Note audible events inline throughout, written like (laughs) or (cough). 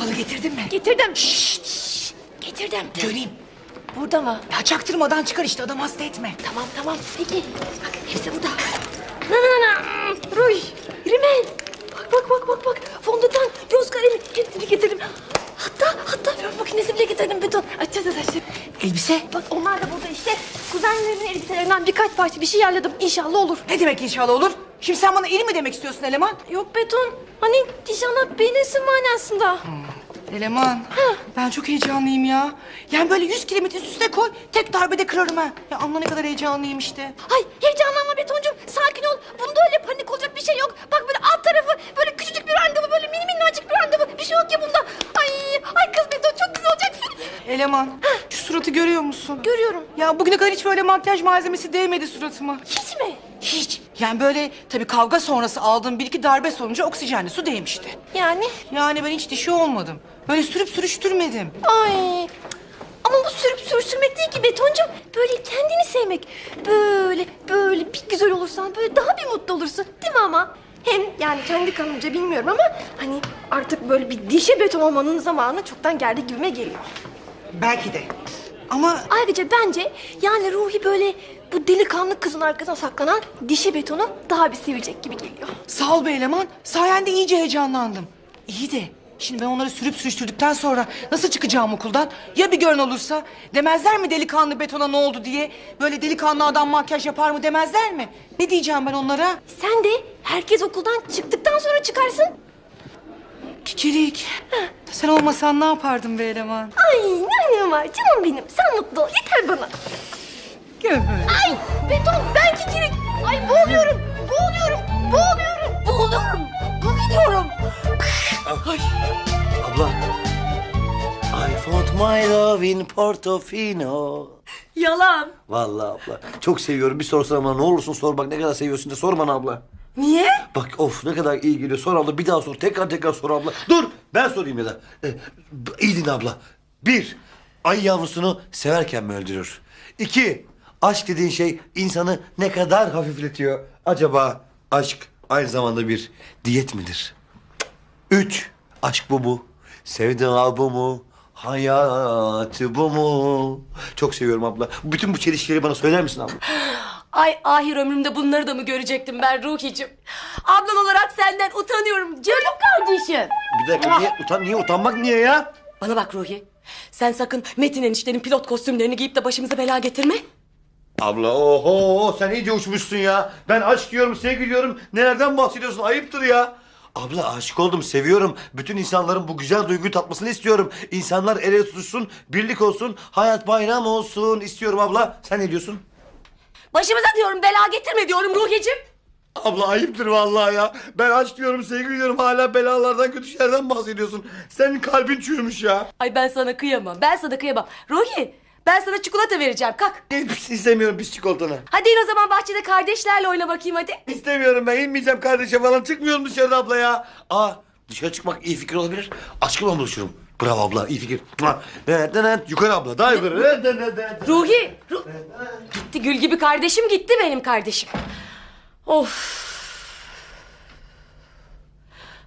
Balı getirdin mi? Getirdim. Şşş, getirdim. Göreyim. Burada mı? Ya çaktırmadan çıkar işte adam hasta etme. Tamam tamam. Peki. Bak hepsi burada. Na na na. Ruj. Rimel. Bak bak bak bak bak. Fondöten, göz kalemi hepsini getirdim. Hatta hatta fön makinesi bile getirdim beton. Açacağız açacağız. Elbise? Bak onlar da burada işte. Kuzenlerimin elbiselerinden birkaç parça bir şey yerledim. İnşallah olur. Ne demek inşallah olur? Şimdi sen bana eli mi demek istiyorsun eleman? Yok beton. Hani nişana beğenirsin manasında. Eleman. Ben çok heyecanlıyım ya. Yani böyle yüz kilometre üstüne koy. Tek darbede kırarım ha. Ya anla ne kadar heyecanlıyım işte. Ay heyecanlanma Betoncuğum. Sakin ol. Bunda öyle panik olacak bir şey yok. Bak böyle alt tarafı böyle küçücük bir randevu. Böyle mini minnacık bir randevu. Bir şey yok ya bunda. Ay, ay kız Beton çok güzel olacaksın. Eleman. Suratı görüyor musun? Görüyorum. Ya bugüne kadar hiç böyle makyaj malzemesi değmedi suratıma. Hiç mi? Hiç. Yani böyle tabii kavga sonrası aldığım bir iki darbe sonucu oksijenli su değmişti. Yani? Yani ben hiç dişi olmadım. Böyle sürüp sürüştürmedim. Ay. Ama bu sürüp sürüştürmek değil ki Betoncuğum. Böyle kendini sevmek. Böyle, böyle bir güzel olursan böyle daha bir mutlu olursun. Değil mi ama? Hem yani kendi kanımca bilmiyorum ama hani artık böyle bir dişe beton olmanın zamanı çoktan geldi gibime geliyor. Belki de. Ama Ayrıca bence yani Ruhi böyle bu delikanlı kızın arkasına saklanan dişe betonu daha bir sevecek gibi geliyor. sağ ol be eleman. Sayende iyice heyecanlandım. İyi de şimdi ben onları sürüp sürüştürdükten sonra nasıl çıkacağım okuldan? Ya bir gören olursa? Demezler mi delikanlı betona ne oldu diye? Böyle delikanlı adam makyaj yapar mı demezler mi? Ne diyeceğim ben onlara? Sen de herkes okuldan çıktıktan sonra çıkarsın. Kikirik. Sen olmasan ne yapardım be eleman? Ay ne önemi var canım benim. Sen mutlu ol yeter bana. Gel böyle. Ay beton ben kikirik. Ay boğuluyorum. Boğuluyorum. Boğuluyorum. Boğuluyorum. Bu gidiyorum. Ay. Abla. I found my love in Portofino. Yalan. Vallahi abla. Çok seviyorum. Bir sorsana bana ne olursun sor bak ne kadar seviyorsun de sor bana abla. Niye? Bak of ne kadar iyi geliyor. Sor abla bir daha sor. Tekrar tekrar sor abla. Dur ben sorayım ya da. Ee, iyi dinle abla. Bir, ay yavrusunu severken mi öldürür? İki, aşk dediğin şey insanı ne kadar hafifletiyor? Acaba aşk aynı zamanda bir diyet midir? Üç, aşk bu mu? Sevda bu mu? Hayatı bu mu? Çok seviyorum abla. Bütün bu çelişkileri bana söyler misin abla? (gasps) Ay ahir ömrümde bunları da mı görecektim ben Ruhi'cim? Ablan olarak senden utanıyorum canım kardeşim. Bir dakika niye, utan, niye utanmak niye ya? Bana bak Ruhi. Sen sakın Metin eniştenin pilot kostümlerini giyip de başımıza bela getirme. Abla oho sen iyice uçmuşsun ya. Ben aşk diyorum, sevgi diyorum. Nelerden bahsediyorsun? Ayıptır ya. Abla aşık oldum, seviyorum. Bütün insanların bu güzel duyguyu tatmasını istiyorum. İnsanlar el ele tutuşsun, birlik olsun, hayat bayram olsun istiyorum abla. Sen ne diyorsun? Başımıza diyorum bela getirme diyorum Ruhi'cim. Abla ayıptır vallahi ya. Ben aşk diyorum, sevgi diyorum. Hala belalardan, kötü şeylerden bahsediyorsun. Senin kalbin çürümüş ya. Ay ben sana kıyamam. Ben sana kıyamam. Ruhi ben sana çikolata vereceğim kalk. Hiç istemiyorum pis çikolatanı. Hadi in o zaman bahçede kardeşlerle oyna bakayım hadi. İstemiyorum ben inmeyeceğim kardeşe falan çıkmıyorum dışarıda abla ya. Aa dışarı çıkmak iyi fikir olabilir. Aşkımla buluşurum. Bravo abla iyi fikir. Evet, yukarı abla daha yukarı. Evet. Ruhi. Ru- gitti gül gibi kardeşim gitti benim kardeşim. Of.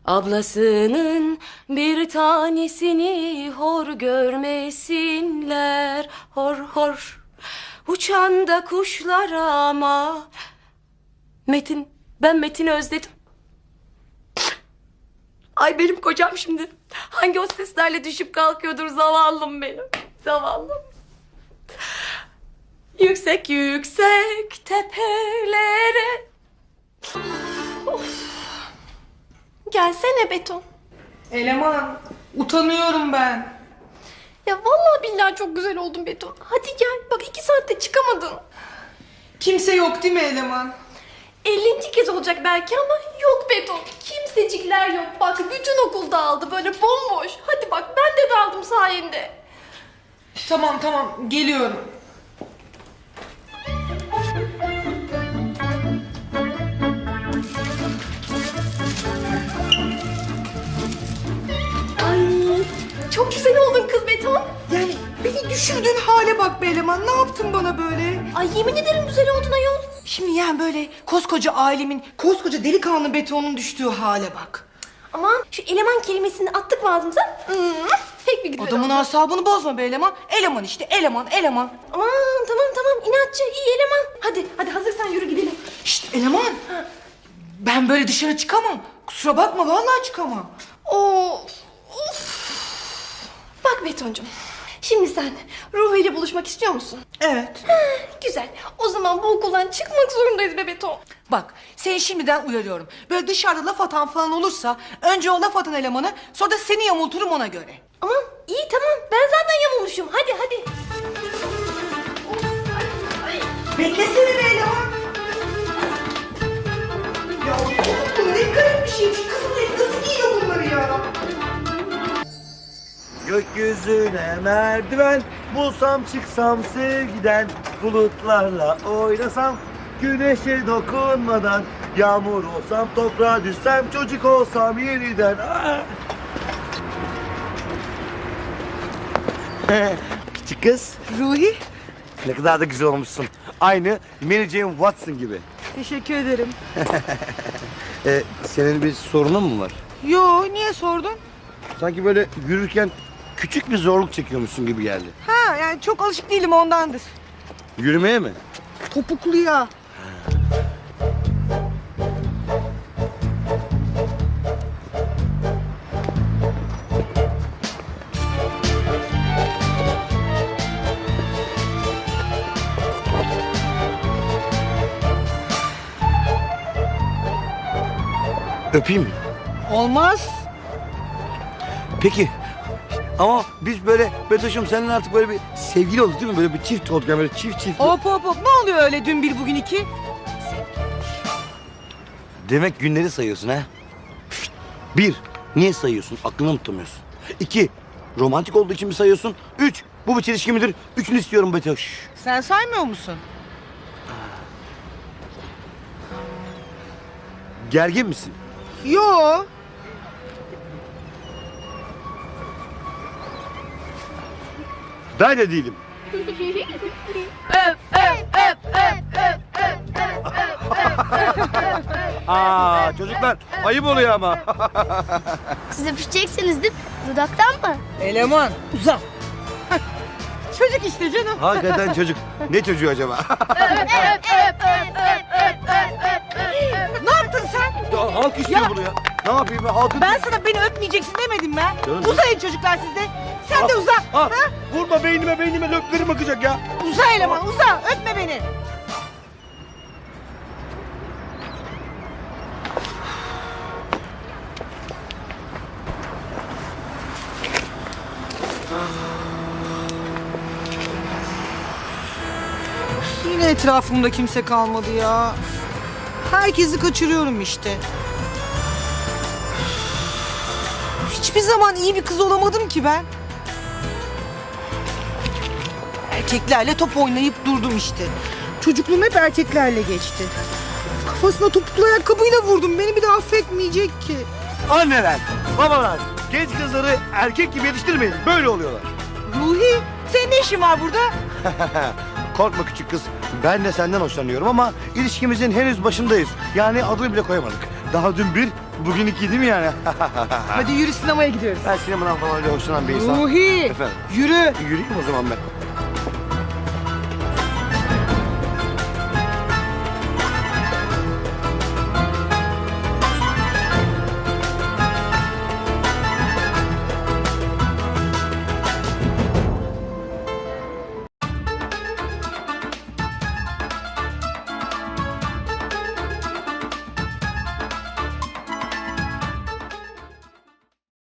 Ablasının bir tanesini hor görmesinler. Hor hor. Uçan da kuşlar ama. Metin, ben Metin'i özledim. Ay benim kocam şimdi hangi o seslerle düşüp kalkıyordur zavallım benim. Zavallım. Yüksek yüksek tepelere. Gelsene beton. Eleman. Utanıyorum ben. Ya vallahi billahi çok güzel oldun beton. Hadi gel. Bak iki saatte çıkamadın. Kimse yok değil mi eleman? 50. kez olacak belki ama yok beton. Kimsecikler yok. Bak bütün okul dağıldı böyle bomboş. Hadi bak ben de daldım sayende. Tamam tamam geliyorum. Ay çok güzel oldun kız beton. Yani beni düşürdüğün hale bak be eleman. Ne yaptın bana böyle? Ay yemin ederim güzel oldun ayol. Şimdi yani böyle koskoca ailemin, koskoca delikanlı betonun düştüğü hale bak. Aman şu eleman kelimesini attık mı ağzımıza? Hmm, pek bir güzel Adamın oldu. asabını bozma be eleman. Eleman işte eleman eleman. Aman tamam tamam inatçı iyi eleman. Hadi hadi hazırsan yürü gidelim. Şşt eleman. Ben böyle dışarı çıkamam. Kusura bakma vallahi çıkamam. Oo, of. Bak Betoncum. Şimdi sen Ruhi ile buluşmak istiyor musun? Evet. Güzel. O zaman bu okuldan çıkmak zorundayız be Beton. Bak seni şimdiden uyarıyorum. Böyle dışarıda laf atan falan olursa önce o laf atan elemanı sonra da seni yamulturum ona göre. Aman iyi tamam. Ben zaten yamulmuşum. Hadi hadi. Beklesene be eleman. Ya bu ne garip bir şey. Gökyüzüne merdiven bulsam çıksam sevgiden bulutlarla oynasam güneşe dokunmadan yağmur olsam toprağa düşsem çocuk olsam yeniden. Aa! (laughs) Küçük kız Ruhi. ne kadar da güzel olmuşsun. Aynı Mary Jane Watson gibi. Teşekkür ederim. Ee, (laughs) senin bir sorunun mu var? Yo niye sordun? Sanki böyle yürürken küçük bir zorluk çekiyormuşsun gibi geldi. Ha yani çok alışık değilim ondandır. Yürümeye mi? Topukluya. Öpeyim mi? Olmaz. Peki. Ama biz böyle Betoş'um seninle artık böyle bir sevgili olduk değil mi? Böyle bir çift olduk yani böyle çift çift. Hop hop hop ne oluyor öyle dün bir bugün iki? Demek günleri sayıyorsun ha? Bir, niye sayıyorsun? Aklını mı tutamıyorsun? İki, romantik olduğu için mi sayıyorsun? Üç, bu bir çelişki midir? Üçünü istiyorum Betoş. Sen saymıyor musun? Gergin misin? Yo. Ben de değilim. (laughs) Aa, çocuklar ayıp oluyor ama. (laughs) Siz öpüşeceksiniz değil mi? Dudaktan mı? Eleman uzak. Çocuk işte canım. Hakikaten çocuk. Ne çocuğu acaba? (laughs) Ne yaptın sen? Ya, halk istiyor Ya- bunu ya. Ne yapayım ben halkın... Ben sana beni öpmeyeceksin demedim mi? Canım. Uzayın çocuklar siz de. Sen de uza. Ha, Ha? Vurma beynime beynime löplerim akacak ya. Uza eleman uza. Öpme beni. Yine etrafımda kimse kalmadı ya. Herkesi kaçırıyorum işte. Hiçbir zaman iyi bir kız olamadım ki ben. Erkeklerle top oynayıp durdum işte. Çocukluğum hep erkeklerle geçti. Kafasına topuklu ayakkabıyla vurdum. Beni bir de affetmeyecek ki. Anneler, babalar, genç kızları erkek gibi yetiştirmeyin. Böyle oluyorlar. Ruhi, senin ne işin var burada? (laughs) Korkma küçük kız. Ben de senden hoşlanıyorum ama ilişkimizin henüz başındayız. Yani adını bile koyamadık. Daha dün bir, bugün iki değil mi yani? (laughs) Hadi yürü sinemaya gidiyoruz. ben sinemadan falan öyle hoşlanan bir insan. Ruhi, Efendim? yürü. Yürüyeyim o zaman ben.